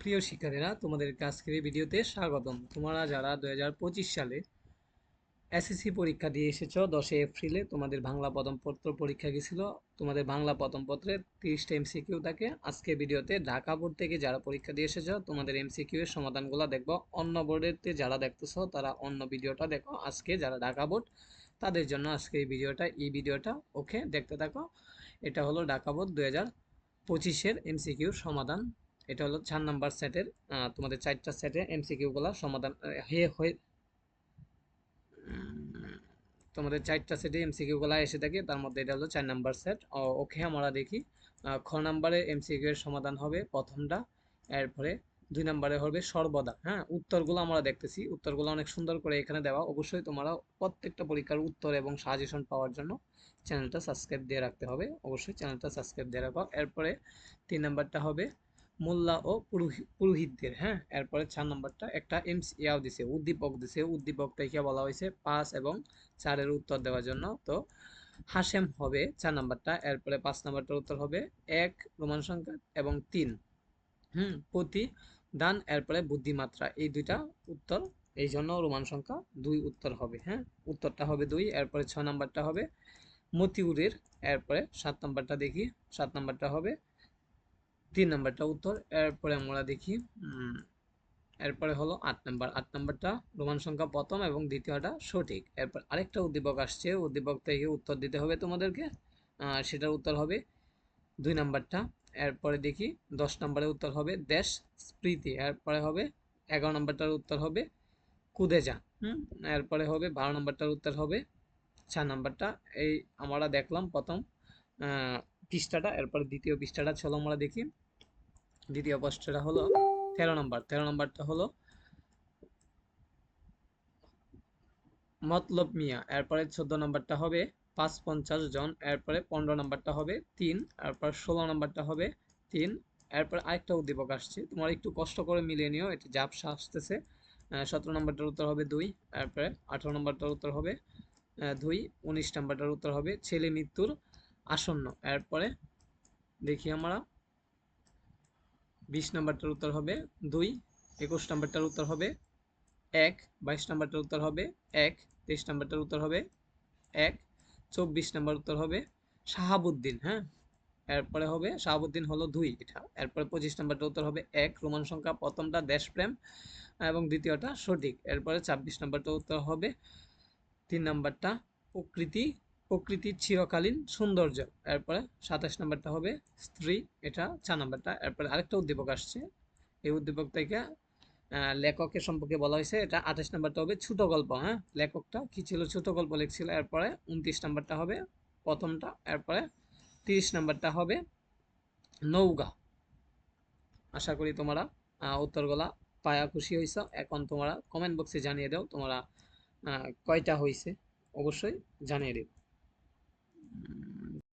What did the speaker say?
প্রিয় শিক্ষার্থীরা তোমাদেরকে আজকের এই ভিডিওতে স্বাগতম। তোমরা যারা দুই হাজার পঁচিশ সালে এসএসসি পরীক্ষা দিয়ে এসেছ, দশই এপ্রিলে তোমাদের বাংলা প্রথমপত্র পরীক্ষা গেছিল। তোমাদের বাংলা প্রথমপত্রে তিরিশটা এমসিকিউ থাকে। আজকে ভিডিওতে ঢাকা বোর্ড থেকে যারা পরীক্ষা দিয়ে এসেছ, তোমাদের এমসিকিউ এর সমাধানগুলো দেখব। অন্য বোর্ডেরতে যারা দেখতেছো, তারা অন্য ভিডিওটা দেখো। আজকে যারা ঢাকা বোর্ড, তাদের জন্য আজকে এই ভিডিওটা এই ভিডিওটা, ওকে, দেখতে থাকো। এটা হলো ঢাকা বোর্ড দু হাজার পঁচিশের এমসিকিউর সমাধান। এটা হলো চার নাম্বার সেটের তোমাদের চারটা সেটে এমসিকিউগুলো সমাধান হয়ে হয়ে তোমাদের চারটা সেটে এমসিকিউগুলো এসে থাকে, তার মধ্যে এটা হলো চার নাম্বার সেট ওকে, আমরা দেখি খ নাম্বারে এমসিকিউ এর সমাধান হবে প্রথমটা, এরপরে দুই নম্বরে হবে সর্বদা হ্যাঁ উত্তরগুলো আমরা দেখতেছি, উত্তরগুলো অনেক সুন্দর করে এখানে দেওয়া, অবশ্যই তোমরা প্রত্যেকটা পরীক্ষার উত্তর এবং সাজেশন পাওয়ার জন্য চ্যানেলটা সাবস্ক্রাইব দিয়ে রাখতে হবে, অবশ্যই চ্যানেলটা সাবস্ক্রাইব দিয়ে রাখো। এরপরে তিন নাম্বারটা হবে মোল্লা ও পুরোহিতদের হ্যাঁ? এরপরে চার নম্বরটা, একটা এমস ইয়াও দিছে, উদ্দীপক দিছে। উদ্দীপকটাকে বলা হয়েছে? পাঁচ এবং চারের উত্তর দেওয়ার জন্য। তো হাসেম হবে চার নাম্বারটা, এরপরে পাঁচ নম্বরটার উত্তর হবে এক রোমান সংখ্যা এবং তিন। হুম প্রতি দান এরপরে বুদ্ধিমাত্রা, এই দুইটা উত্তর, এই জন্য রোমান সংখ্যা দুই উত্তর হবে হ্যাঁ? উত্তরটা হবে দুই, এরপরে ছয় নম্বরটা হবে মতিউরের, এরপরে সাত নম্বরটা দেখি, সাত নম্বরটা হবে তিন নাম্বারটা উত্তর, এরপরে আমরা দেখি এরপরে হলো আট নাম্বার। আট নাম্বারটা রোমান সংখ্যা প্রথম এবং দ্বিতীয়টা সঠিক। এরপর আরেকটা উদ্দীপক আসছে, উদ্দীপক থেকে উত্তর দিতে হবে তোমাদেরকে। সেটার উত্তর হবে দুই নাম্বারটা। এরপরে দেখি দশ নম্বরের উত্তর হবে দেশ স্মৃতি এরপরে হবে এগারো নম্বরটার উত্তর হবে কুদেজা। হুম, এরপরে হবে বারো নম্বরটার উত্তর হবে চার নাম্বারটা। এই আমরা দেখলাম প্রথম পৃষ্ঠাটা, এরপরে দ্বিতীয় পৃষ্ঠাটা, চলো আমরা দেখি। দ্বিতীয় পৃষ্ঠাটা হলো তেরো নম্বর। তেরো নম্বরটা হলো মতলব মিয়া, এরপরে চোদ্দ নম্বরটা হবে পাঁচ পঞ্চাশ জন, এরপরে পনেরো নম্বরটা হবে তিন, এরপর ষোলো নম্বরটা হবে তিন, এরপর আরেকটা উদ্দীপক আসছে। তোমার একটু কষ্ট করে মিলিয়ে নিও, এটি জাপসা আসতেছে। সতেরো নম্বরটার উত্তর হবে দুই, এরপরে আঠারো নম্বরটার উত্তর হবে দুই, উনিশ নম্বরটার উত্তর হবে ছেলে মৃত্যুর আসন্ন। এরপরে দেখি আমরা। বিশ নম্বরটার উত্তর হবে দুই, একুশ নম্বরটার উত্তর হবে এক, বাইশ নম্বরটার উত্তর হবে এক, তেইশ নম্বরটার উত্তর হবে এক, চব্বিশ নম্বর উত্তর হবে শাহাবুদ্দিন হ্যাঁ? এরপরে হবে শাহাবুদ্দিন হলো দুই এটা। এরপরে পঁচিশ নম্বরটা উত্তর হবে এক, রোমান সংখ্যা প্রথমটা দেশপ্রেম এবং দ্বিতীয়টা সঠিক। এরপরে ছাব্বিশ নম্বরটা উত্তর হবে তিন নম্বরটা প্রকৃতি প্রকৃতির চিরকালীন সৌন্দর্য। এরপরে সাতাশ নম্বরটা হবে স্ত্রী, এটা চার নম্বরটা। এরপরে আরেকটা উদ্দীপক আসছে। এই উদ্দীপক থেকে লেখকের সম্পর্কে বলা হয়েছে, এটা আঠাশ নাম্বারটা হবে ছোট গল্প হ্যাঁ? লেখকটা কি ছিল? ছোট গল্প লিখছিল। এরপরে উনত্রিশ নাম্বারটা হবে প্রথমটা। এরপরে তিরিশ নাম্বারটা হবে নৌকা। আশা করি তোমরা উত্তরগুলা পায়া খুশি হয়েছ এখন তোমরা কমেন্ট বক্সে জানিয়ে দাও, তোমরা কয়টা হয়েছে অবশ্যই জানিয়ে দেব